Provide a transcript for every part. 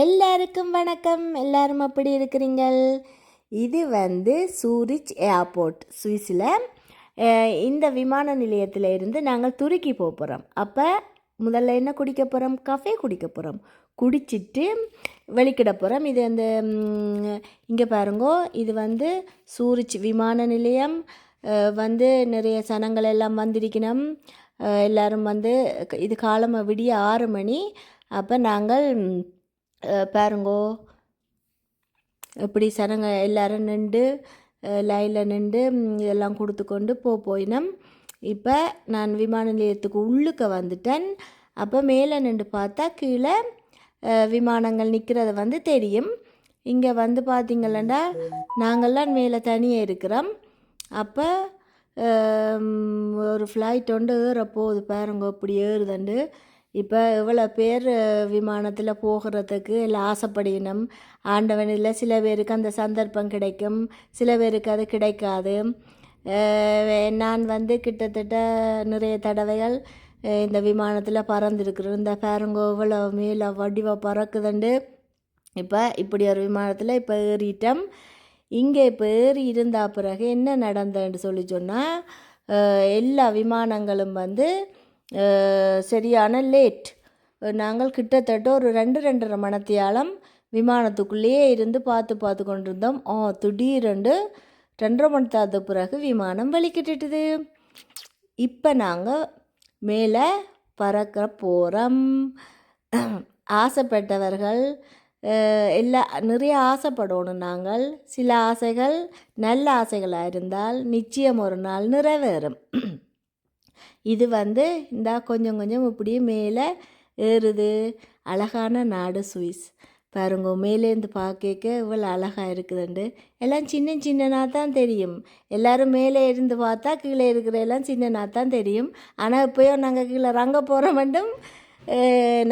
எல்லாருக்கும் வணக்கம். எல்லாரும் அப்படி இருக்கிறீங்கள்? இது வந்து சூரிச் ஏர்போர்ட் சுவிஸில். இந்த விமான நிலையத்தில் இருந்து நாங்கள் துருக்கி போக போகிறோம் அப்போ முதல்ல என்ன குடிக்க போகிறோம் கஃபே குடிக்க போகிறோம் குடிச்சிட்டு வெளிக்கிட போகிறோம் இது அந்த இங்கே பாருங்கோ. இது வந்து சூரிச் விமான நிலையம். வந்து நிறைய சனங்கள் எல்லாம் வந்திருக்கணும். எல்லோரும் வந்து இது காலமாக விடிய ஆறு மணி. அப்போ நாங்கள் பாருங்கோ. இப்படி சனங்க எல்லாரும் நின்று லைனில் நின்று இதெல்லாம் கொடுத்து கொண்டு போ போயினம். இப்போ நான் விமான நிலையத்துக்கு உள்ளுக்க வந்துட்டேன். அப்போ மேலே நின்று பார்த்தா கீழே விமானங்கள் நிற்கிறத வந்து தெரியும். இங்கே வந்து பார்த்தீங்களா நாங்கள்லாம் மேலே தனியாக இருக்கிறோம். அப்போ ஒரு ஃப்ளைட் ஒன்று ஏற போகுது பாருங்க இப்படி ஏறுதண்டு. இப்போ இவ்வளோ பேர் விமானத்தில் போகிறதுக்கு எல்லாம் ஆசைப்படினோம் ஆண்டவனில் சில பேருக்கு அந்த சந்தர்ப்பம் கிடைக்கும் சில பேருக்கு அது கிடைக்காது. நான் வந்து கிட்டத்தட்ட நிறைய தடவைகள் இந்த விமானத்தில் பறந்துருக்குறேன். இந்த பேருங்கோ இவ்வளோ மேலே வடிவாக பறக்குதுண்டு. இப்போ இப்படி ஒரு விமானத்தில் இப்போ ஏறிட்டோம். இங்கே இப்போ ஏறி இருந்தால் பிறகு என்ன நடந்ததுன்னு சொல்லி சொன்னால் எல்லா விமானங்களும் வந்து சரியான லேட் நாங்கள் கிட்டத்தட்ட ஒரு ரெண்டு ரெண்டரை மணத்தியாலம் விமானத்துக்குள்ளேயே இருந்து பார்த்து பார்த்து கொண்டிருந்தோம். ஓ திடீரெண்டு ரெண்டரை மணி பிறகு விமானம் வெளிக்கிட்டுட்டுது இப்போ நாங்கள் மேலே பறக்க போகிறோம் ஆசைப்பட்டவர்கள் எல்லா நிறைய ஆசைப்படணும் நாங்கள். சில ஆசைகள் நல்ல ஆசைகளாக இருந்தால் நிச்சயம் ஒரு நாள் நிறைவேறும். இது வந்து இந்த கொஞ்சம் கொஞ்சம் இப்படியே மேலே ஏறுது. அழகான நாடு சுவிஸ். பாருங்க மேலேருந்து பார்க்க இவ்வளோ அழகாக இருக்குதுண்டு. எல்லாம் சின்ன சின்னனாக தான் தெரியும். எல்லாரும் மேலே இருந்து பார்த்தா கீழே இருக்கிற எல்லாம் சின்னனாக தான் தெரியும். ஆனால் இப்போயோ நாங்கள் கீழே ரங்க போகிற மட்டும்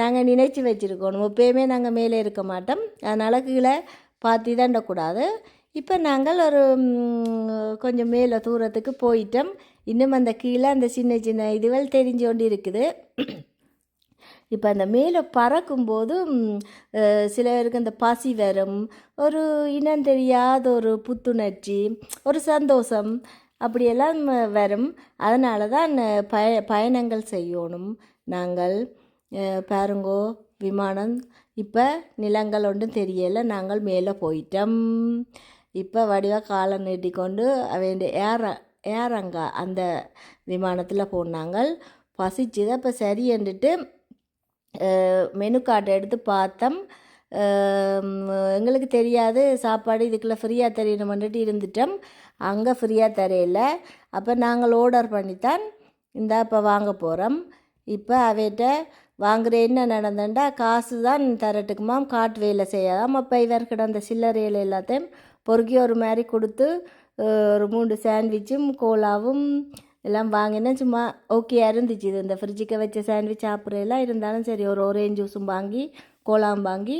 நாங்கள் நினைச்சு வச்சுருக்கணும் எப்பயுமே நாங்கள் மேலே இருக்க மாட்டோம். அதனால் கீழே பார்த்து தாண்டக்கூடாது இப்போ நாங்கள் ஒரு கொஞ்சம் மேலே தூரத்துக்கு போயிட்டோம். இன்னும் அந்த கீழே அந்த சின்ன சின்ன இதுகள் தெரிஞ்சு கொண்டு இருக்குது இப்போ அந்த மேலே பறக்கும்போது சிலருக்கு சில பேருக்கு அந்த பசி வரும். ஒரு இனம் தெரியாத ஒரு புத்துணர்ச்சி ஒரு சந்தோஷம் அப்படியெல்லாம் வரும். அதனால தான் பய பயணங்கள் செய்யணும். நாங்கள் பாருங்கோ விமானம் இப்போ நிலங்கள் ஒன்றும் தெரியலை. நாங்கள் மேலே போயிட்டோம். இப்போ வடிவாக காலை நீட்டிக்கொண்டு அவன் ஏற ஏறங்க அந்த விமானத்தில் போனாங்க பசிச்சுது அப்போ சரி என்றுட்டு மெனு கார்டை எடுத்து பார்த்தோம். எங்களுக்கு தெரியாது சாப்பாடு இதுக்குள்ளே ஃப்ரீயாக தெரியணுமென்ட்டு இருந்துட்டோம். அங்கே ஃப்ரீயாக தெரியல. அப்போ நாங்கள் ஆர்டர் பண்ணித்தான் இந்த இப்போ வாங்க போகிறோம் இப்போ அவைகிட்ட வாங்குற என்ன நடந்தண்டா காசு தான் தரட்டுக்குமாம் காட்டு வேலை செய்யாதாம் அப்போ இவர்கிட்ட அந்த சில்லறையில் எல்லாத்தையும் பொறுக்கி ஒரு மாதிரி கொடுத்து ஒரு மூன்று சாண்ட்விச்சும் கோலாவும் எல்லாம் வாங்கினேன். சும்மா ஓகே இருந்துச்சு. இது இந்த ஃப்ரிட்ஜுக்கு வச்ச சாண்ட்விச் சாப்பிட்றதெல்லாம் இருந்தாலும் சரி ஒரு ஒரேஞ்ச் ஜூஸும் வாங்கி கோலாவும் வாங்கி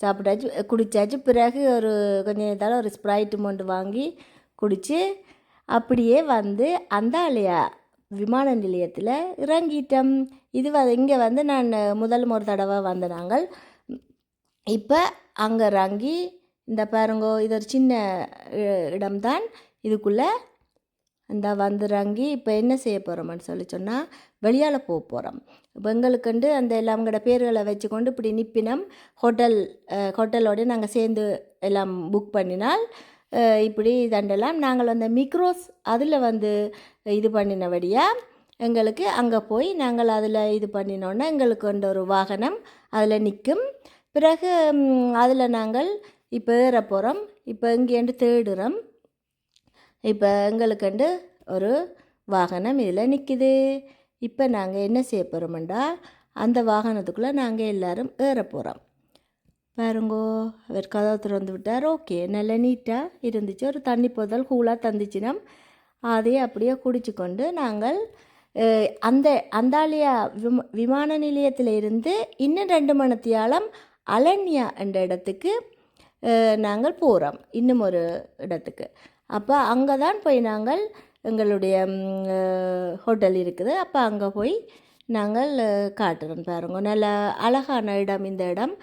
சாப்பிட்டாச்சு. குடித்தாச்சு பிறகு ஒரு கொஞ்சம் நேரத்தால் ஒரு ஸ்ப்ரைட்டு மொண்டு வாங்கி குடித்து அப்படியே வந்து அந்தாலியா விமான நிலையத்தில் இறங்கிட்டோம். இது வ இங்கே வந்து நான் முதல் ஒரு தடவை வந்த நாங்கள். இப்போ அங்கே இறங்கி இந்த பாருங்கோ இது ஒரு சின்ன இடம்தான். இதுக்குள்ளே இந்த வந்துறங்கி இப்போ என்ன செய்ய போகிறோம்னு சொல்லி சொன்னால் வெளியால் போக போகிறோம் இப்போ எங்களுக்குண்டு அந்த எல்லாம் அவங்களோட பேர்களை வச்சுக்கொண்டு இப்படி நிப்பினம். ஹோட்டல் ஹோட்டலோடு ஹோட்டலோட நாங்கள் சேர்ந்து எல்லாம் புக் பண்ணினால் இப்படி தண்டெல்லாம் நாங்கள் அந்த மிக்ரோஸ் அதில் வந்து இது பண்ணினபடியாக எங்களுக்கு அங்கே போய் நாங்கள் அதில் இது பண்ணினோன்னா எங்களுக்கு வந்து ஒரு வாகனம் அதில் நிற்கும். பிறகு அதில் நாங்கள் இப்போ ஏற போகிறோம் இப்போ இங்கேண்டு தேடுறோம். இப்போ எங்களுக்குண்டு ஒரு வாகனம் இதில் நிற்கிது இப்போ நாங்கள் என்ன செய்ய போகிறோம்டா அந்த வாகனத்துக்குள்ளே நாங்கள் எல்லாரும் ஏற போகிறோம் பாருங்கோ அவர் கதவை திறந்து விட்டார். ஓகே நல்ல நீட்டாக இருந்துச்சு. ஒரு தண்ணி போதல் கூலாக தந்துச்சுன்னா அதையே அப்படியே குடிச்சு கொண்டு நாங்கள் அந்த அந்தாலியா விம விமான நிலையத்தில் இருந்து இன்னும் ரெண்டு மணித்தியாலம் அலன்யா என்ற இடத்துக்கு நாங்கள் போகிறோம் இன்னும் ஒரு இடத்துக்கு. அப்போ அங்கே தான் போய் நாங்கள் எங்களுடைய ஹோட்டல் இருக்குது. அப்போ அங்கே போய் நாங்கள் காட்டுறோம் பாருங்க. நல்ல அழகான இடம் இந்த இடம்.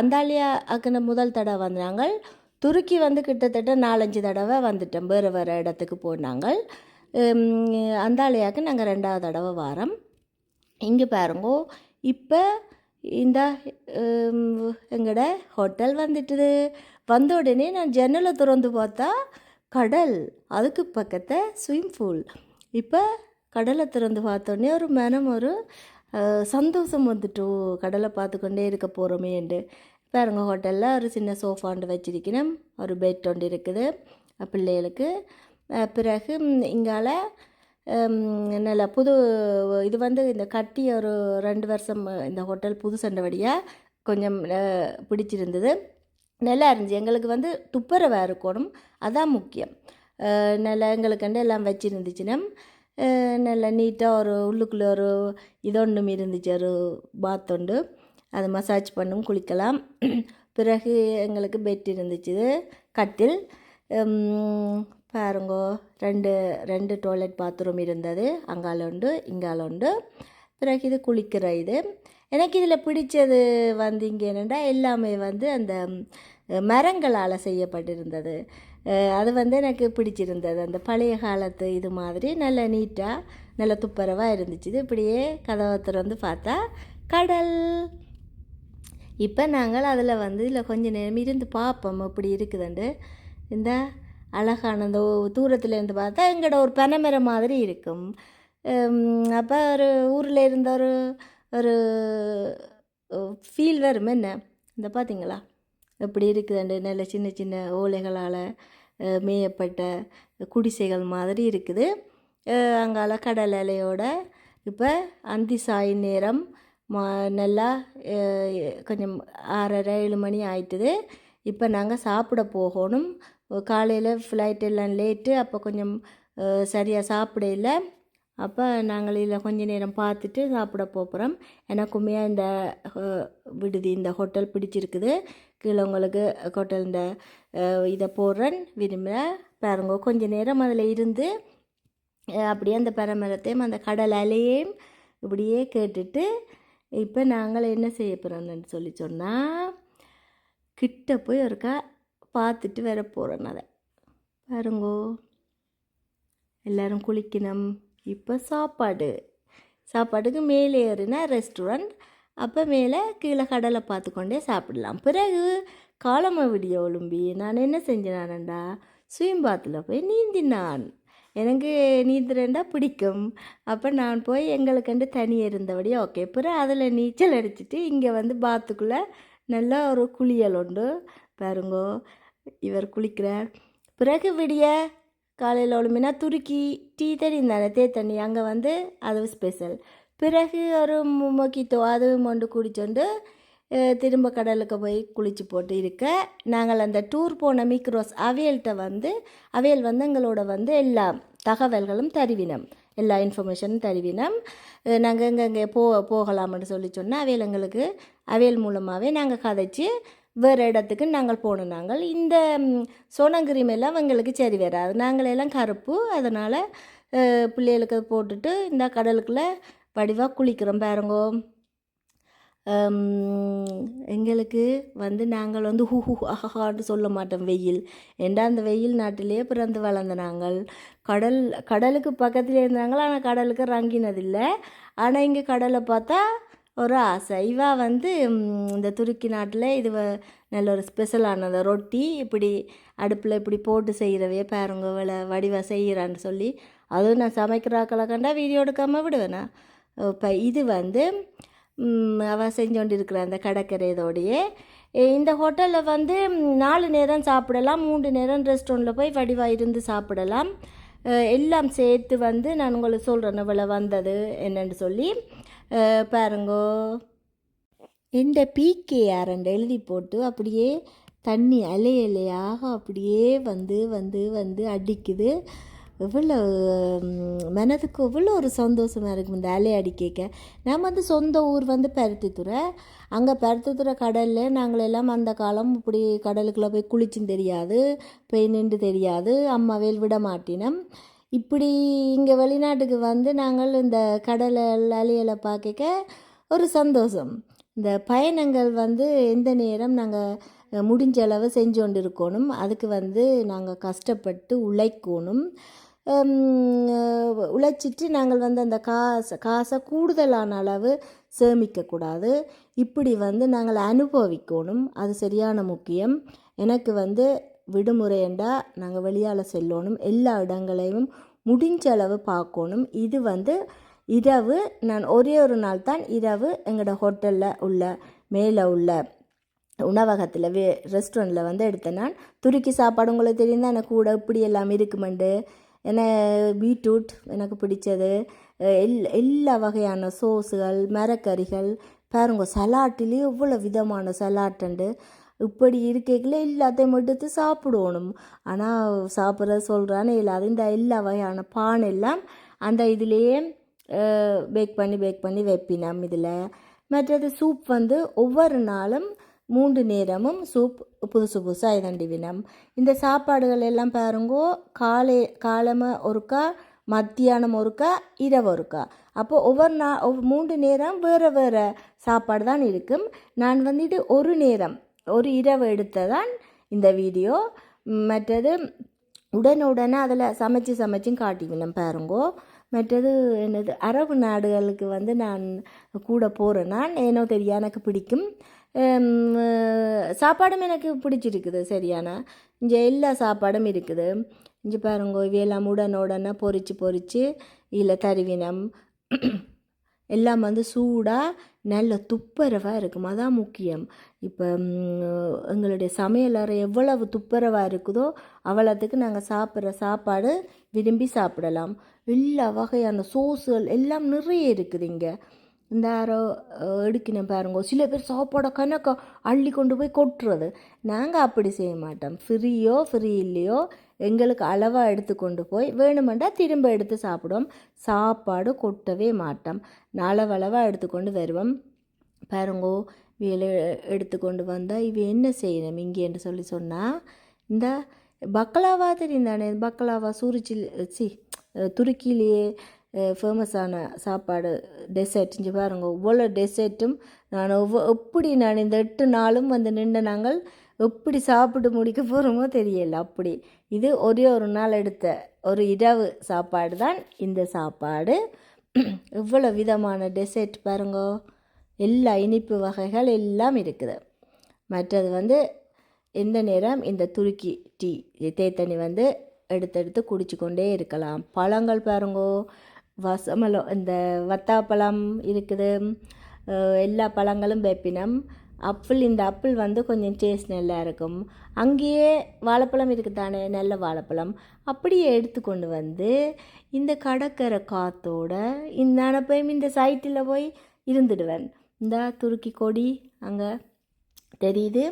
அந்தாலியா அக்கன முதல் தடவை வந்தாங்க துருக்கி வந்து கிட்டத்தட்ட நாலஞ்சு தடவை வந்துட்டோம். வேறு வேறு இடத்துக்கு போனாங்க அந்தாலியாவுக்கு நாங்கள் ரெண்டாவது தடவை வாரம். இங்கே பாருங்கோ இப்போ இந்தா எங்களோட ஹோட்டல் வந்துட்டுது. வந்த உடனே நான் ஜன்னலை திறந்து பார்த்தா கடல். அதுக்கு பக்கத்தை ஸ்விம் பூல். இப்போ கடலை திறந்து பார்த்தோன்னே ஒரு மனம் ஒரு சந்தோஷம் வந்துட்டு. கடலை பார்த்து கொண்டே இருக்க போகிறோமேண்டு பாருங்க ஹோட்டலில் ஒரு சின்ன சோஃபாண்டு வச்சிருக்கணும். ஒரு பெட் ஒன்று இருக்குது. பிள்ளைகளுக்கு. பிறகு இங்கால நல்ல புது இது வந்து இந்த கட்டி ஒரு ரெண்டு வருஷம் இந்த ஹோட்டல் புது சண்டவடியாக கொஞ்சம் பிடிச்சிருந்தது. நல்லா இருந்துச்சு. எங்களுக்கு வந்து துப்புரவாக இருக்கணும் அதான் முக்கியம். நல்லா எங்களுக்குண்டு எல்லாம் வச்சுருந்துச்சுன்னா நல்லா நீட்டாக ஒரு உள்ளுக்குள்ளே ஒரு இதொன்றும் இருந்துச்சு. ஒரு பாத் உண்டு. அது மசாஜ் பண்ணும் குளிக்கலாம். பிறகு எங்களுக்கு பெட் இருந்துச்சு. கட்டில். பாருங்கோ ரெண்டு ரெண்டு டாய்லெட் பாத்ரூம் இருந்தது. அங்கால உண்டு இங்கால உண்டு. பிறகு இது குளிக்கிற இது. எனக்கு இதில் பிடிச்சது வந்து இங்கே என்னென்னா எல்லாமே வந்து அந்த மரங்களால் செய்யப்பட்டிருந்தது. அது வந்து எனக்கு பிடிச்சிருந்தது. அந்த பழைய காலத்து இது மாதிரி நல்ல நீட்டாக நல்ல துப்புரவாக இருந்துச்சு. இது இப்படியே கதவை திறந்து பார்த்தா கடல். இப்போ நாங்கள் அதில் வந்து இதில் கொஞ்ச நேரம் இருந்து பார்ப்போம். இப்படி இருக்குதுண்டு இந்த அழகான அந்த தூரத்துலேருந்து பார்த்தா எங்களோட ஒரு பனைமரம் மாதிரி இருக்கும். அப்போ ஒரு ஊரில் இருந்த ஒரு ஒரு ஃபீல் வரும். என்ன? இந்த பார்த்தீங்களா எப்படி இருக்குதுண்டு நல்ல சின்ன சின்ன ஓலைகளால் மேயப்பட்ட குடிசைகள் மாதிரி இருக்குது. அங்கால கடல் அலையோட இப்போ அந்தி சாய் நேரம் மா நல்லா கொஞ்சம் ஆறரை ஏழு மணி ஆயிட்டுது. இப்போ நாங்கள் சாப்பிட போகணும். காலையில் ஃப்ளைட் எல்லாம் லேட்டு அப்போ கொஞ்சம் சரியாக சாப்பிடல. அப்போ நாங்கள் இதில் கொஞ்ச நேரம் பார்த்துட்டு சாப்பிட போகிறோம் எனக்குமே இந்த விடுதி இந்த ஹோட்டல் பிடிச்சிருக்குது. கீழே உங்களுக்கு ஹோட்டல் இந்த இதை போடுறேன். விரும்புகிற பாருங்க கொஞ்ச நேரம் அதில் இருந்து அப்படியே அந்த பரமரத்தையும் அந்த கடல் அலையையும் இப்படியே கேட்டுட்டு இப்போ நாங்கள் என்ன செய்ய போகிறோம்னு சொல்லி சொன்னால் கிட்ட போய் ஒருக்கா பார்த்துட்டு வர போகிறேன் அதை. பாருங்கோ. எல்லோரும் குளிக்கணும். இப்போ சாப்பாடு. சாப்பாட்டுக்கு மேலே ஏறினா ரெஸ்டாரண்ட் அப்போ மேலே கீழே கடலை பார்த்துக்கொண்டே சாப்பிடலாம். பிறகு காலம விடிய ஒழும்பி நான் என்ன செஞ்சேனானண்டா? ஸ்விம் பாத்தில் போய் நீந்தினான். எனக்கு நீந்துறேன்டா பிடிக்கும். அப்போ நான் போய் எங்களுக்கண்டு தனி இருந்தபடி ஓகே பிறகு அதில் நீச்சல் அடிச்சிட்டு இங்கே வந்து பாத்துக்குள்ளே நல்லா ஒரு குளியல் உண்டு. பாருங்கோ. இவர் குளிக்கிறார். பிறகு விடிய காலையில் ஒழுமினா துருக்கி டீ தண்ணி தானே தே தண்ணி. அங்கே வந்து அது ஸ்பெஷல் பிறகு ஒரு மொ- மொக்கித்தோ அதுவும் கொண்டு குடிச்சோண்டு திரும்ப கடலுக்கு போய் குளிச்சு போட்டு இருக்க. நாங்கள் அந்த டூர் போன மிக்ரோஸ் அவியல்கிட்ட வந்து அவியல் வந்து எங்களோட வந்து எல்லா தகவல்களும் தருவினம். எல்லா இன்ஃபர்மேஷனும் தருவினம். நாங்கள் எங்கெங்கே போ போகலாம்னு சொல்லி சொன்னால் அவியல் எங்களுக்கு அவியல் மூலமாகவே நாங்கள் கதைச்சி வேறு இடத்துக்கு நாங்கள் போனோம் நாங்கள் இந்த ம், எங்களுக்கு சரி வராது. நாங்களெல்லாம் கருப்பு. அதனால் பிள்ளைகளுக்கு போட்டுட்டு இந்த கடலுக்குள்ளே வடிவாக குளிக்கிறோம் பாருங்கோ. எங்களுக்கு வந்து நாங்கள் வந்து ஹூ ஹூ அஹான்னு சொல்ல மாட்டோம் வெயில். ஏண்டா அந்த வெயில் நாட்டிலேயே பிறந்து வளர்ந்த நாங்கள். கடல் கடலுக்கு பக்கத்தில் இருந்தாங்கள் ஆனால் கடலுக்கு ரங்கினதில்லை. ஆனால் இங்கே கடலை பார்த்தா ஒரு ஆசை. இவா வந்து இந்த துருக்கி நாட்டில் இது நல்ல ஒரு ஸ்பெஷலானது ரொட்டி இப்படி அடுப்பில் இப்படி போட்டு செய்கிறவே பாருங்க வேலை வடிவாக செய்கிறான்னு சொல்லி. அதுவும் நான் சமைக்கிறாக்களை கண்டா வீடியோ எடுக்காமல் விடுவேனா? இப்போ இது வந்து அவள் செஞ்சோண்டிருக்கிற இருக்கிற அந்த கடற்கரை இந்த ஹோட்டலில் வந்து நாலு நேரம் சாப்பிடலாம் மூன்று நேரம் ரெஸ்டாரண்ட்டில் போய் வடிவாக இருந்து சாப்பிடலாம். எல்லாம் சேர்த்து வந்து நான் உங்களுக்கு சொல்கிறேன் இவ்வளோ வந்தது என்னன்னு சொல்லி. பாருங்கோ. இந்த பிகேஆர்ன்னு எழுதி போட்டு அப்படியே தண்ணி அலை அலையாக அப்படியே வந்து வந்து வந்து அடிக்குது. எவ்வளோ மனதுக்கு எவ்வளோ ஒரு சந்தோஷமாக இருக்கும் இந்த அலை அடிக்க நான் வந்து சொந்த ஊர் வந்து பருத்தித்துறை. அங்கே பருத்தித்துறை கடலில் நாங்கள் எல்லாம் அந்த காலம் இப்படி கடலுக்குள்ளே போய் குளிச்சும் தெரியாது போய் நின்று தெரியாது. அம்மாவேல் விட மாட்டினோம் இப்படி இங்கே வெளிநாட்டுக்கு வந்து நாங்கள் இந்த கடலை அலையலை பார்க்க ஒரு சந்தோஷம். இந்த பயணங்கள் வந்து எந்த நேரம் நாங்கள் முடிஞ்ச அளவு செஞ்சு கொண்டு இருக்கணும் அதுக்கு வந்து நாங்கள் கஷ்டப்பட்டு உழைக்கணும். உழைச்சிட்டு நாங்கள் வந்து அந்த காசை காசை கூடுதலான அளவு சேமிக்கக்கூடாது இப்படி வந்து நாங்கள் அனுபவிக்கணும். அது சரியான முக்கியம். எனக்கு வந்து விடுமுறைண்டா நாங்கள் வெளியால் செல்லணும். எல்லா இடங்களையும் முடிஞ்ச அளவு பார்க்கணும். இது வந்து இரவு நான் ஒரே ஒரு நாள் தான் இரவு எங்களோட ஹோட்டலில் உள்ள மேலே உள்ள உணவகத்தில் வே ரெஸ்டாரண்ட்டில் வந்து எடுத்தேன். நான் துருக்கி சாப்பாடு உங்களுக்கு தெரியும் தான் எனக்கு கூட இப்படி எல்லாம் இருக்குமெண்டு. என்ன பீட்ரூட் எனக்கு பிடிச்சது. எல் எல்லா வகையான சோஸுகள் மரக்கறிகள் பாருங்க சலாட்டிலேயே இவ்வளோ விதமான சலாட்டுண்டு இப்படி இருக்கைக்குள்ள எல்லாத்தையும் எடுத்து சாப்பிடணும். ஆனால் சாப்பிட்ற சொல்கிறான்னு எல்லாரும் இந்த எல்லா வகையான பான் எல்லாம் அந்த இதுலேயே பேக் பண்ணி பேக் பண்ணி வைப்பினம் இதில். மற்றது சூப் வந்து ஒவ்வொரு நாளும் மூன்று நேரமும் சூப் புதுசு புதுசாக இதண்டிவினம் இந்த சாப்பாடுகள் எல்லாம் பாருங்கோ காலை காலமாக ஒருக்கா மத்தியானம் ஒருக்கா இரவு ஒருக்கா. அப்போ ஒவ்வொரு நா மூன்று நேரம் வேறு வேறு சாப்பாடு தான் இருக்கும். நான் வந்து இது ஒரு நேரம் ஒரு இரவு எடுத்ததான் இந்த வீடியோ. மற்றது உடனுடனே அதில் சமைச்சு சமைச்சும் காட்டிவினோம் பாருங்கோ. மற்றது என்னது அரபு நாடுகளுக்கு வந்து நான் கூட போகிறேன் நான் ஏனோ தெரியா எனக்கு பிடிக்கும். சாப்பாடும் எனக்கு பிடிச்சிருக்குது சரியான. இங்கே எல்லா சாப்பாடும் இருக்குது. இங்கே பாருங்க இவையெல்லாம் உடனுடனே பொரிச்சு பொறிச்சு இல்லை தருவினம். எல்லாம் வந்து சூடாக நல்ல துப்புரவாக இருக்கும். அதான் முக்கியம். இப்போ எங்களுடைய சமையல் அறை எவ்வளவு துப்புரவாக இருக்குதோ அவ்வளோத்துக்கு நாங்கள் சாப்பிட்ற சாப்பாடு விரும்பி சாப்பிடலாம். எல்லா வகையான சோஸுகள் எல்லாம் நிறைய இருக்குது இங்கே. இந்த யாரோ எடுக்கின பாருங்க சில பேர் சாப்பாடை கணக்க அள்ளி கொண்டு போய் கொட்டுறது. நாங்கள் அப்படி செய்ய மாட்டோம். ஃப்ரீயோ ஃப்ரீ இல்லையோ எங்களுக்கு அளவாக எடுத்து கொண்டு போய் வேணுமெண்டா திரும்ப எடுத்து சாப்பிடுவோம். சாப்பாடு கொட்டவே மாட்டோம். அளவளவாக எடுத்துக்கொண்டு வருவோம். பாருங்கோ இவையில எடுத்துக்கொண்டு வந்தால் இவ என்ன செய்யணும் இங்கேன்னு சொல்லி சொன்னால் இந்த பக்கலாவா தெரியும் தானே? பக்கலாவா சூரிச்சி சி துருக்கியிலேயே ஃபேமஸான சாப்பாடு டெசர்ட் இங்கே பாருங்க ஒவ்வொரு டெசர்ட்டும் நான் ஒவ்வொ எப்படி நான் இந்த எட்டு நாளும் வந்து நின்று நாங்கள் எப்படி சாப்பிட்டு முடிக்க போகிறோமோ தெரியல அப்படி. இது ஒரே ஒரு நாள் எடுத்த ஒரு இரவு சாப்பாடு தான் இந்த சாப்பாடு. இவ்வளோ விதமான டெசர்ட் பாருங்கோ. எல்லா இனிப்பு வகைகள் எல்லாம் இருக்குது. மற்றது வந்து எந்த நேரம் இந்த துருக்கி டீ தேத்தண்ணி வந்து எடுத்தெடுத்து குடிச்சு கொண்டே இருக்கலாம். பழங்கள் பாருங்கோ. வசமலம் இந்த வத்தாப்பழம் இருக்குது. எல்லா பழங்களும் வேப்பினம் அப்பிள் இந்த அப்பிள் வந்து கொஞ்சம் டேஸ்ட் நல்லா இருக்கும். அங்கேயே வாழைப்பழம் இருக்குது தானே நல்ல வாழைப்பழம். அப்படியே எடுத்துக்கொண்டு வந்து இந்த கடற்கரை காத்தோட இந்த நான் போய் இந்த சைட்டில் போய் இருந்துடுவேன். இந்த துருக்கி கொடி அங்கே. தெரியுது?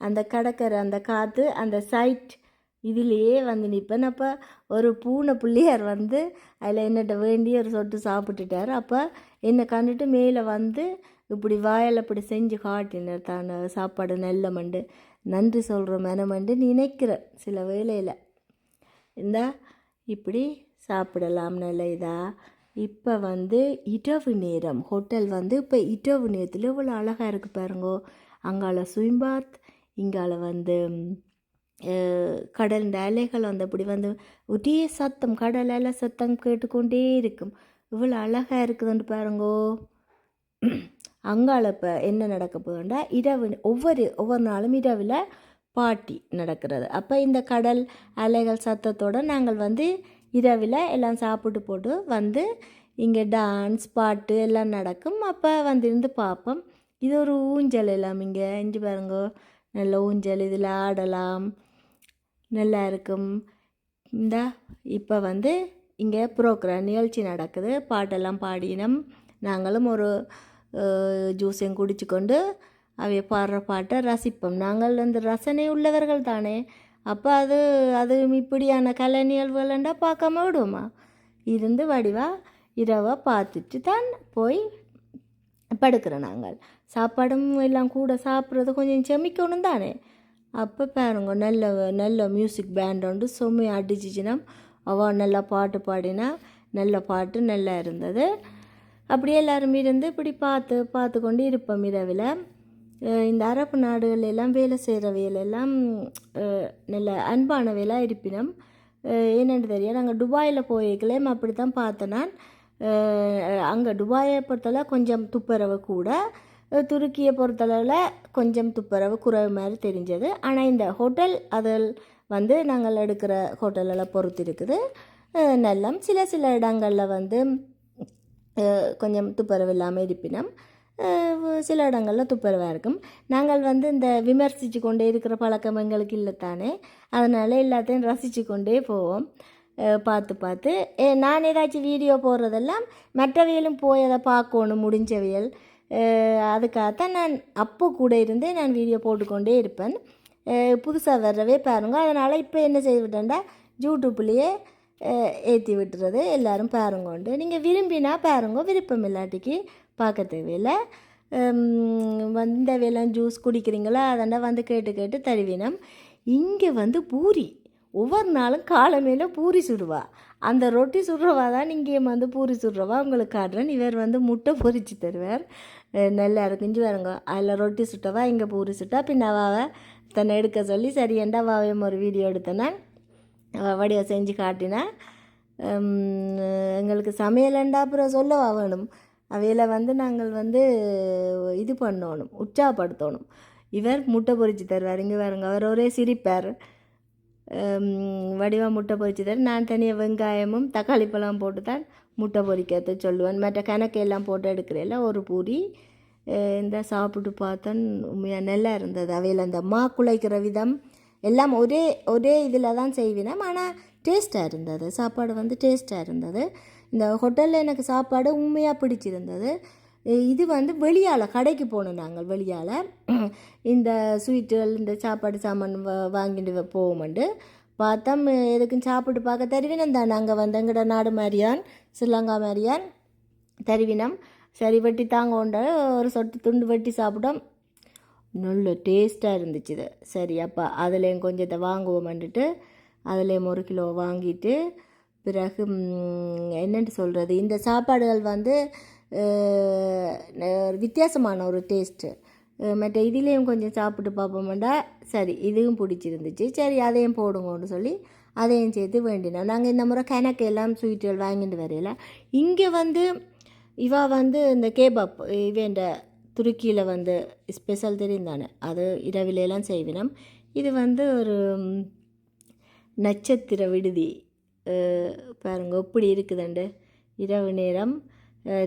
அந்த கடற்கரை அந்த காற்று அந்த சைட் இதுலேயே வந்து நிற்பேன் அப்போ ஒரு பூனை பிள்ளையார் வந்து அதில் என்னட்ட வேண்டி ஒரு சொட்டு சாப்பிட்டுட்டார். அப்போ என்னை கண்டுட்டு மேலே வந்து இப்படி வாயில் இப்படி செஞ்சு காட்டினர் தான் சாப்பாடு நல்ல மண்டு. நன்றி சொல்கிற மனமண்டு நினைக்கிறேன் சில வேளையில். இந்தா இப்படி சாப்பிடலாம் நல்ல இதா இப்போ வந்து இரவு நேரம். ஹோட்டல் வந்து இப்போ இரவு நேரத்தில் இவ்வளோ அழகாக இருக்குது பாருங்கோ. அங்கால ஸ்விம்பாத் இங்கால வந்து கடல் அலைகள் வந்து அப்படி வந்து ஒரே சத்தம் கடல் அலை சத்தம் கேட்டுக்கொண்டே இருக்கும். இவ்வளோ அழகாக இருக்குதுன்னு பாருங்கோ. அங்காள இப்போ என்ன நடக்க போகுதுண்டா இரவு ஒவ்வொரு ஒவ்வொரு நாளும் இரவில் பாட்டி நடக்கிறது. அப்போ இந்த கடல் அலைகள் சத்தத்தோடு நாங்கள் வந்து இரவில் எல்லாம் சாப்பிட்டு போட்டு வந்து இங்கே டான்ஸ் பாட்டு எல்லாம் நடக்கும். அப்போ வந்து இருந்து பார்ப்போம் இது ஒரு ஊஞ்சல் எல்லாம் இங்கே. இஞ்சி பாருங்க. நல்ல ஊஞ்சல். இதில் ஆடலாம். நல்லா இருக்கும். இந்த இப்போ வந்து இங்கே ப்ரோக்ராம் நிகழ்ச்சி நடக்குது. பாட்டெல்லாம் பாடினோம். நாங்களும் ஒரு ஜூஸையும் குடிச்சு கொண்டு அவைய பாடுற பாட்டை ரசிப்போம் நாங்கள் அந்த ரசனை உள்ளவர்கள் தானே அப்போ அது அது இப்படியான கலை நிகழ்வுகள்ண்டா பார்க்காம விடுவோமா இருந்து வடிவா இரவாக பார்த்துட்டு தான் போய் படுக்கிறோம் நாங்கள் சாப்பாடும் எல்லாம் கூட சாப்பிட்றது கொஞ்சம் செமிக்கணும் தானே அப்போ பாருங்க நல்ல நல்ல மியூசிக் பேண்ட் உண்டு சும்மை அடிச்சிச்சுன்னா அவள் நல்லா பாட்டு பாடினா நல்ல பாட்டு நல்லா இருந்தது அப்படியே எல்லாரும் இருந்து இப்படி பார்த்து பார்த்து கொண்டு இருப்போம் இரவில். இந்த அரபு நாடுகள் எல்லாம் வேலை செய்கிற வேலையெல்லாம் நல்ல அன்பான வேலை இருப்பினம் என்னென்னு தெரியும் நாங்கள் துபாயில் போயிருக்கலாம் அப்படி தான் பார்த்தேன் நான். அங்கே துபாயை பொறுத்தளவு கொஞ்சம் துப்புரவு கூட துருக்கியை பொறுத்தளவில் கொஞ்சம் துப்புரவு குறைவு மாதிரி தெரிஞ்சது. ஆனால் இந்த ஹோட்டல் அதில் வந்து நாங்கள் எடுக்கிற ஹோட்டலெல்லாம் பொறுத்து இருக்குது. நல்லம். சில சில இடங்களில் வந்து கொஞ்சம் துப்புரவு இல்லாமல் இருப்பினம் சில இடங்களில் துப்புரவாக இருக்கும். நாங்கள் வந்து இந்த விமர்சித்து கொண்டே இருக்கிற பழக்கம் எங்களுக்கு இல்லைத்தானே அதனால் எல்லாத்தையும் ரசித்து கொண்டே போவோம். பார்த்து பார்த்து. நான் ஏதாச்சும் வீடியோ போடுறதெல்லாம் மற்றவையிலும் போய் அதை பார்க்கணும் முடிஞ்சவியல் அதுக்காகத்தான் நான் அப்போ கூட இருந்தே நான் வீடியோ போட்டுக்கொண்டே இருப்பேன். புதுசாக வர்றவே பாருங்க. அதனால் இப்போ என்ன செய்துவிட்டேன்டா யூடியூப்லேயே ஏற்றி விட்டுறது எல்லாரும் பாருங்கோண்டு நீங்கள் விரும்பினா பாருங்க விருப்பம் இல்லாட்டிக்கு பார்க்க தேவையில்லை வந்த வேலாம் ஜூஸ் குடிக்கிறீங்களா அதெண்டா வந்து கேட்டு கேட்டு தருவினம் இங்கே வந்து பூரி ஒவ்வொரு நாளும் காலமேல பூரி சுடுவா அந்த ரொட்டி சுடுறவா தான் இங்கே வந்து பூரி சுடுறவா உங்களுக்கு காட்டுறேன் இவர் வந்து முட்டை பொறிச்சு தருவார் நல்லா இருக்குஞ்சு வருங்க அதில் ரொட்டி சுட்டவா இங்கே பூரி சுட்டா பின்ன அவாவை தன்னை எடுக்க சொல்லி சரி ஏண்டா அவாவையும் ஒரு வீடியோ எடுத்தேன்னா வடிவ செஞ்சு காட்டினா எங்களுக்கு சமையலண்டா அப்புறம் சொல்லவா வேணும். அவையில் வந்து நாங்கள் வந்து இது பண்ணணும் உற்சாகப்படுத்தணும். இவர் முட்டை பொரிச்சு தருவார். இங்கே பாருங்க அவர் ஒரே சிரிப்பார். வடிவம் முட்டை பொரிச்சு தர. நான் தனியாக வெங்காயமும் தக்காளி பழம் போட்டு தான் முட்டை பொரிக்கிறது சொல்லுவேன். மற்ற கணக்கையெல்லாம் போட்டு எடுக்கிறேல்ல ஒரு பூரி இந்த சாப்பிட்டு பார்த்தோன்னு உண்மையாக நல்லா இருந்தது. அவையில் அந்த மா குழைக்கிற விதம். எல்லாம் ஒரே ஒரே இதில் தான் செய்வினோம் ஆனால் டேஸ்ட்டாக இருந்தது. சாப்பாடு வந்து டேஸ்ட்டாக இருந்தது. இந்த ஹோட்டலில் எனக்கு சாப்பாடு உண்மையாக பிடிச்சிருந்தது. இது வந்து வெளியால் கடைக்கு போனோம் நாங்கள் வெளியால். இந்த ஸ்வீட்டுகள் இந்த சாப்பாடு சாமான் வாங்கிட்டு போவோம்ண்டு. பார்த்தோம் எதுக்கும் சாப்பிட்டு பார்க்க தருவினம் தான். நாங்கள் வந்து எங்கட நாடு மாதிரியான் ஸ்ரீலங்கா மாதிரியான் தருவினம். சரி வெட்டி தாங்க உண்டு. ஒரு சொட்டு துண்டு வெட்டி சாப்பிட்டோம். நல்ல டேஸ்ட்டாக இருந்துச்சு இது. சரி அப்போ அதுலேயும் கொஞ்சத்தை வாங்குவோம்ன்ட்டு அதுலேயும் ஒரு கிலோ வாங்கிட்டு பிறகு என்னென்னு சொல்கிறது இந்த சாப்பாடுகள் வந்து வித்தியாசமான ஒரு டேஸ்ட்டு மற்ற இதுலேயும் கொஞ்சம் சாப்பிட்டு பார்ப்போம்டா சரி இதுவும் பிடிச்சிருந்துச்சு. சரி அதையும் போடுங்கன்னு சொல்லி அதையும் சேர்த்து வேண்டினோம். நாங்கள் இந்த முறை கணக்கு எல்லாம் ஸ்வீட்டுகள் வாங்கிட்டு வரையில இங்கே வந்து இவா வந்து இந்த கேபாப் இவன் துருக்கியில் வந்து ஸ்பெஷல் தெரியும் தானே அது இரவிலெல்லாம் செய்வினம். இது வந்து ஒரு நட்சத்திர விடுதி. அஹ், பாருங்க எப்படி இருக்குதுண்டு? இரவு நேரம்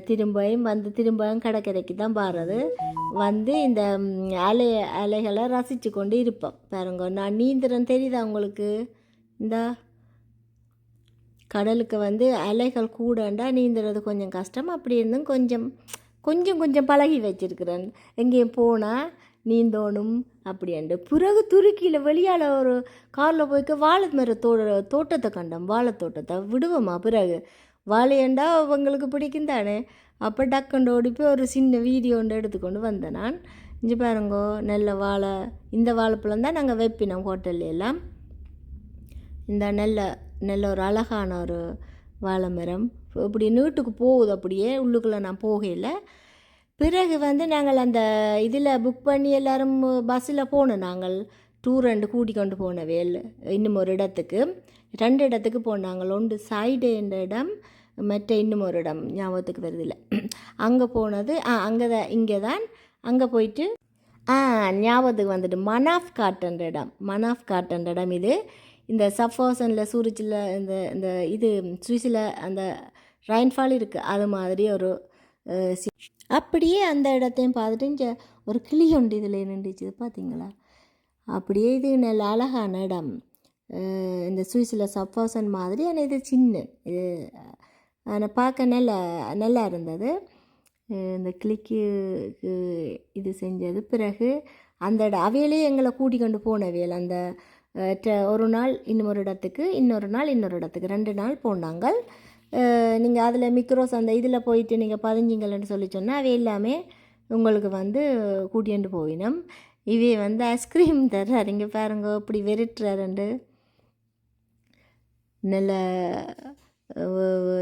திரும்பவும் வந்து திரும்பவும் கடற்கரைக்கு தான் பாடுறது வந்து இந்த அலை அலைகளை ரசித்து கொண்டு இருப்போம். பாருங்க நான் நீந்திரம் தெரியுதா உங்களுக்கு? இந்த. கடலுக்கு வந்து அலைகள் கூடண்டா நீந்துறது கொஞ்சம் கஷ்டம். அப்படி இருந்தும் கொஞ்சம் கொஞ்சம் கொஞ்சம் பழகி வச்சிருக்கிறேன். எங்கேயும் போனால் நீந்தோணும் அப்படின்ட்டு. பிறகு துருக்கியில் வெளியால் ஒரு காரில் போய்க்க வாழை மர தோ தோட்டத்தை கண்டோம். வாழை தோட்டத்தை விடுவோமா? பிறகு வாழையண்டா அவங்களுக்கு பிடிக்கும் தானே? அப்போ டக்குண்டு ஓடி போய் ஒரு சின்ன வீடியோ ஒன்று எடுத்துக்கொண்டு வந்தேன் நான். இஞ்சி பாருங்கோ நல்ல வாழை. இந்த வாழைப்பழம் தான் நாங்கள் வைப்பினோம் ஹோட்டல்ல எல்லாம். இந்த நல்ல நல்ல ஒரு அழகான ஒரு வாழை மரம் இப்படி நீட்டுக்கு போகுது அப்படியே உள்ளுக்குள்ளே நான் போகையில். பிறகு வந்து நாங்கள் அந்த இதில் புக் பண்ணி எல்லோரும் பஸ்ஸில் போனோம் நாங்கள். டூர் ரெண்டு கூட்டி கொண்டு போன வேல் இன்னும் ஒரு இடத்துக்கு. ரெண்டு இடத்துக்கு போனாங்கள் ஒன்று சைடு என்ற இடம் மற்ற இன்னும் ஒரு இடம் ஞாபகத்துக்கு வருதில்ல. அங்கே போனது ஆ அங்கே தான் இங்கே தான் அங்கே போயிட்டு ஆ ஞாபகத்துக்கு வந்துட்டு மனாஃப் காட்டுன்ற இடம். மனாஃப் காட்டுன்ற இடம் இது. இந்த சஃபோசனில் சூரிச்சில் இந்த இந்த இது சுவிஸில் அந்த ரெயின்ஃபால் இருக்குது அது மாதிரி ஒரு அப்படியே அந்த இடத்தையும் பார்த்துட்டு இங்கே ஒரு கிளி ஒன்று இதில் நின்றுச்சு. பார்த்தீங்களா? அப்படியே இது நல்ல அழகான இடம். இந்த சுவிஸில் சஃபோசன் மாதிரி. ஆனால் இது சின்ன. இது ஆனால் பார்க்க நல்ல நல்லா இருந்தது. இந்த கிளிக்கு இது செஞ்சது. பிறகு அந்த இடம் அவையிலே எங்களை கூட்டி கொண்டு போனவியல் அந்த ஒரு நாள் இன்னொரு இடத்துக்கு இன்னொரு நாள் இன்னொரு இடத்துக்கு. ரெண்டு நாள் போனாங்கள் நீங்கள் அதில் மிக்ரோஸ் அந்த இதில் போயிட்டு நீங்கள் பதிஞ்சிங்கள்னு சொல்லி சொன்னால் அவை எல்லாமே உங்களுக்கு வந்து கூட்டிகிட்டு போயினோம் இவே வந்து ஐஸ்கிரீம் தர்றாரு இங்கே பாருங்க இப்படி வெறுட்டுறாருண்டு நல்ல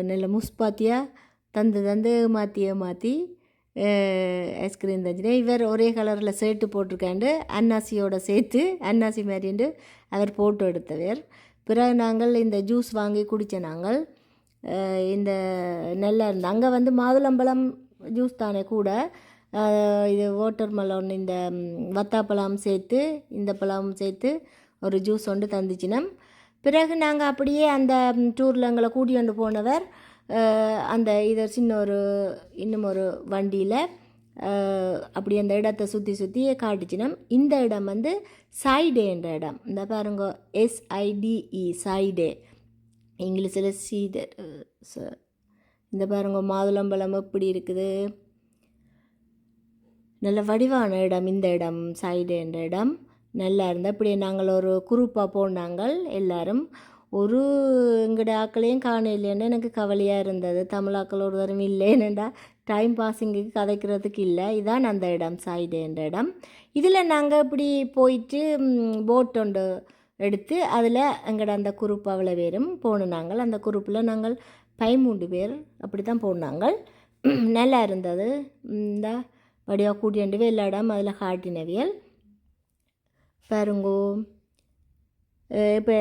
நல்ல முஸ்பாத்தியாக தந்து தந்து மாற்றி ஏமாற்றி ஐஸ்கிரீம் தந்துச்சு இவர் ஒரே கலரில் ஷர்ட்டு போட்டிருக்காண்டு அன்னாசியோட சேர்த்து அன்னாசி மாதிரிண்டு அவர் போட்டோ எடுத்தவர். பிறகு நாங்கள் இந்த ஜூஸ் வாங்கி குடித்த நாங்கள் இந்த நெல்லை இருந்தது அங்கே வந்து மாதுளம்பழம் ஜூஸ் தானே கூட. இது வாட்டர் மெலன் இந்த வத்தாப்பழம் சேர்த்து இந்த பழம் சேர்த்து ஒரு ஜூஸ் ஒன்று தந்துச்சினம் பிறகு நாங்கள் அப்படியே அந்த டூரில் எங்களை கூட்டிகிட்டு போனவர் அந்த இதை சின்ன ஒரு இன்னும் ஒரு வண்டியில் அப்படி அந்த இடத்த சுற்றி சுற்றி காட்டுச்சினம் இந்த இடம் வந்து சாய்டேன்ற இடம். இந்த பாருங்க எஸ்ஐடிஇ சைடே இங்கிலீஷில் சீடர் இந்த பாருங்க மாதுளம்பழம் எப்படி இருக்குது? நல்ல வடிவான இடம் இந்த இடம் சைடு என்ற இடம். நல்லா இருந்தால் அப்படியே நாங்கள் ஒரு குரூப்பாக போனாங்கள் எல்லாரும். ஒரு எங்கட ஆக்களையும் காணலைன்னு எனக்கு கவலையாக இருந்தது. தமிழாக்கள் ஒரு இல்லைன்னுடா டைம் பாஸிங்குக்கு கதைக்கிறதுக்கு இல்லை. இதான் அந்த இடம் சைடு என்ற இடம். இதில் நாங்கள் இப்படி போயிட்டு போட் ஒன்று எடுத்து அதில் எங்களோட அந்த குரூப் அவ்வளோ பேரும் போனோம் நாங்கள் அந்த குரூப்பில் நாங்கள் பதிமூன்று பேர் அப்படி தான் போனாங்கள் நல்லா இருந்தது. இந்த படியாக கூட்டியாண்டு எல்லா இடம் அதில் காட்டினவியல். பாருங்கோ. இப்போ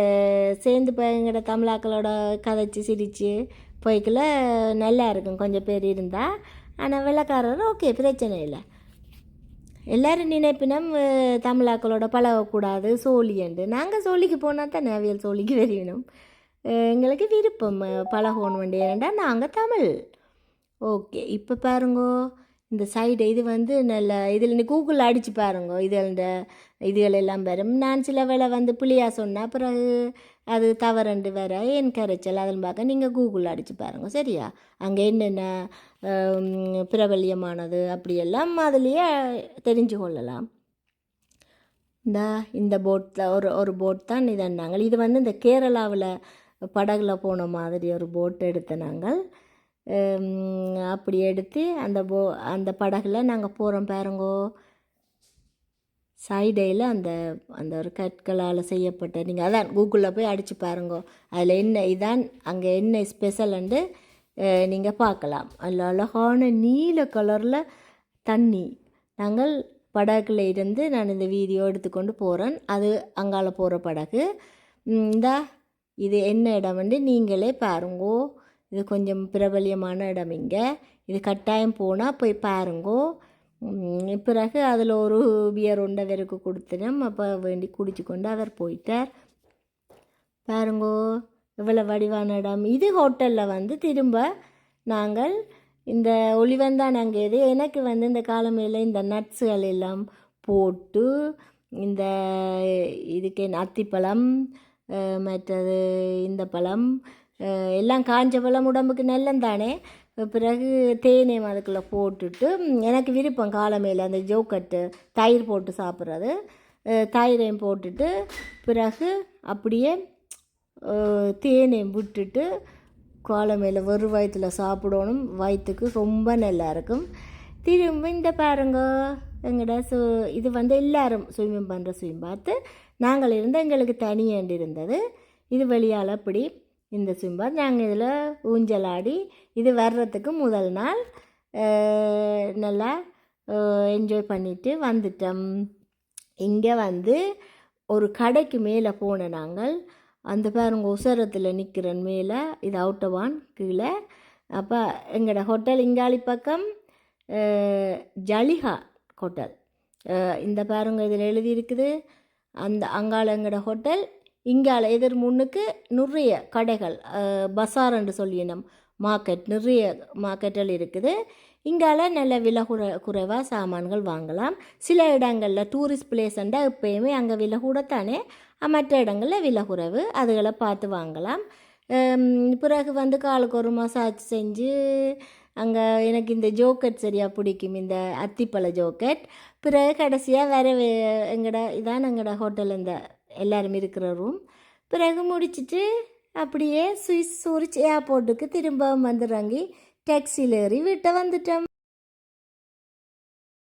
சேர்ந்து இப்போ எங்களோட தமிழாக்களோட கதைச்சி சிரித்து போய்க்கல நல்லா இருக்கும். கொஞ்சம் பேர் இருந்தால் ஆனால் வெள்ளக்காரர் ஓகே பிரச்சனை இல்லை. எல்லாரும் நினைப்பினம் தமிழாக்களோட பழகக்கூடாது சோழியண்டு. நாங்கள் சோழிக்கு போனால் தான் அவியல் சோழிக்கு தெரியணும். எங்களுக்கு விருப்பம் பழகணும் பழகணும் வேண்டியண்டா நாங்கள் தமிழ். ஓகே இப்போ பாருங்கோ. இந்த சைடு இது வந்து நல்ல இதில் நீ கூகுளில் அடித்து பாருங்க இதில் இந்த இதுகள் எல்லாம் வரும். நான் சில வேளை வந்து புளியா சொன்னால் பிறகு அது தவறண்டு வர என் கரைச்சல். அதில் பார்க்க நீங்கள் கூகுளில் அடித்து பாருங்க சரியா? அங்கே என்னென்ன பிரபல்யமானது அப்படியெல்லாம் அதுலேயே தெரிஞ்சு கொள்ளலாம். இந்த இந்த போட்டில் ஒரு ஒரு போட் தான் இதன்னாங்க இது வந்து இந்த கேரளாவில் படகுல போன மாதிரி ஒரு போட் எடுத்த நாங்கள். அப்படி எடுத்து அந்த போ அந்த படகுல நாங்கள் போகிறோம் பாருங்கோ. சைடையில் அந்த அந்த ஒரு கற்களால் செய்யப்பட்ட நீங்கள் அதான் கூகுளில் போய் அடித்து பாருங்கோ. அதில் என்ன இதான் அங்கே என்ன ஸ்பெஷல்ண்டு நீங்கள் பார்க்கலாம் அதில் அழகான நீல கலரில் தண்ணி. நாங்கள் படகுல இருந்து நான் இந்த வீடியோ எடுத்துக்கொண்டு போகிறேன் அது அங்கால போகிற படகு. இந்தா இது என்ன இடம் வந்து நீங்களே பாருங்கோ. இது கொஞ்சம் பிரபல்யமான இடம் இங்கே. இது கட்டாயம் போனால் போய் பாருங்கோ. பிறகு அதில் ஒரு பியர் உண்டு அவருக்கு கொடுத்துனோம் அப்போ வேண்டி குடிச்சு கொண்டு அவர் போயிட்டார். பாருங்கோ இவ்வளோ வடிவான இடம். இது ஹோட்டலில் வந்து திரும்ப நாங்கள் இந்த ஒளிவந்தான் அங்கே இது. எனக்கு வந்து இந்த காலமையில் இந்த நட்ஸுகள் எல்லாம் போட்டு இந்த இதுக்கு அத்திப்பழம் மற்றது இந்த பழம் எல்லாம் காஞ்ச பழம் உடம்புக்கு நல்லந்தானே பிறகு தேனையும் அதுக்குள்ளே போட்டுட்டு எனக்கு விருப்பம் காலமையில் அந்த ஜோக்கட்டு தயிர் போட்டு சாப்பிட்றது. தயிரையும் போட்டுட்டு பிறகு அப்படியே தேனையும் விட்டுட்டு காலமையில் வெறும் வயிற்றில் சாப்பிடணும். வயிற்றுக்கு ரொம்ப நல்லா இருக்கும். திரும்ப இந்த பாருங்க எங்கட சு இது வந்து எல்லாரும் ஸ்விம்மிங் பண்ணுற ஸ்விம் பார்த்து நாங்கள் இருந்து எங்களுக்கு தனியாண்டு இருந்தது. இது வெளியால் அப்படி இந்த சிம்பா நாங்கள் இதில் ஊஞ்சல் ஆடி இது வர்றதுக்கு முதல் நாள். நல்லா என்ஜாய் பண்ணிட்டு வந்துட்டோம். இங்கே வந்து ஒரு கடைக்கு மேலே போன நாங்கள். அந்த பாருங்க உசரத்தில் நிற்கிறன் மேலே இது அவுட்டவான் கீழே. அப்போ எங்களோட ஹோட்டல் இங்காளி பக்கம் ஜலிஹா ஹோட்டல் இந்த பாருங்க இதில் எழுதியிருக்குது. அந்த அங்காள எங்களோட ஹோட்டல் இங்கால எதிர் முன்னுக்கு நிறைய கடைகள் அஹ், பசார்ன்னு சொல்லினோம் மார்க்கெட் நிறைய மார்க்கெட்டில் இருக்குது. இங்கால நல்ல விலை குறை குறைவாக சாமான்கள் வாங்கலாம். சில இடங்களில் டூரிஸ்ட் பிளேஸ்ண்டா எப்பயுமே அங்கே விலை கூடத்தானே தானே மற்ற இடங்களில் விலை குறைவு அதுகளை பார்த்து வாங்கலாம். பிறகு வந்து காலுக்கு ஒரு மசாஜ் செஞ்சு அங்கே எனக்கு இந்த ஜோக்கெட் சரியாக பிடிக்கும் இந்த அத்திப்பழ ஜோக்கெட் பிறகு கடைசியாக வேறு வே- எங்கட இதான் எங்கட ஹோட்டல் இந்த எல்லாருமே இருக்கிற ரூம் பிறகு முடிச்சிட்டு அப்படியே சுவிஸ் சூரிச் ஏர்போர்ட்டுக்கு திரும்ப வந்துடுறாங்கி. டாக்ஸியில் ஏறி வீட்டை வந்துட்டோம்.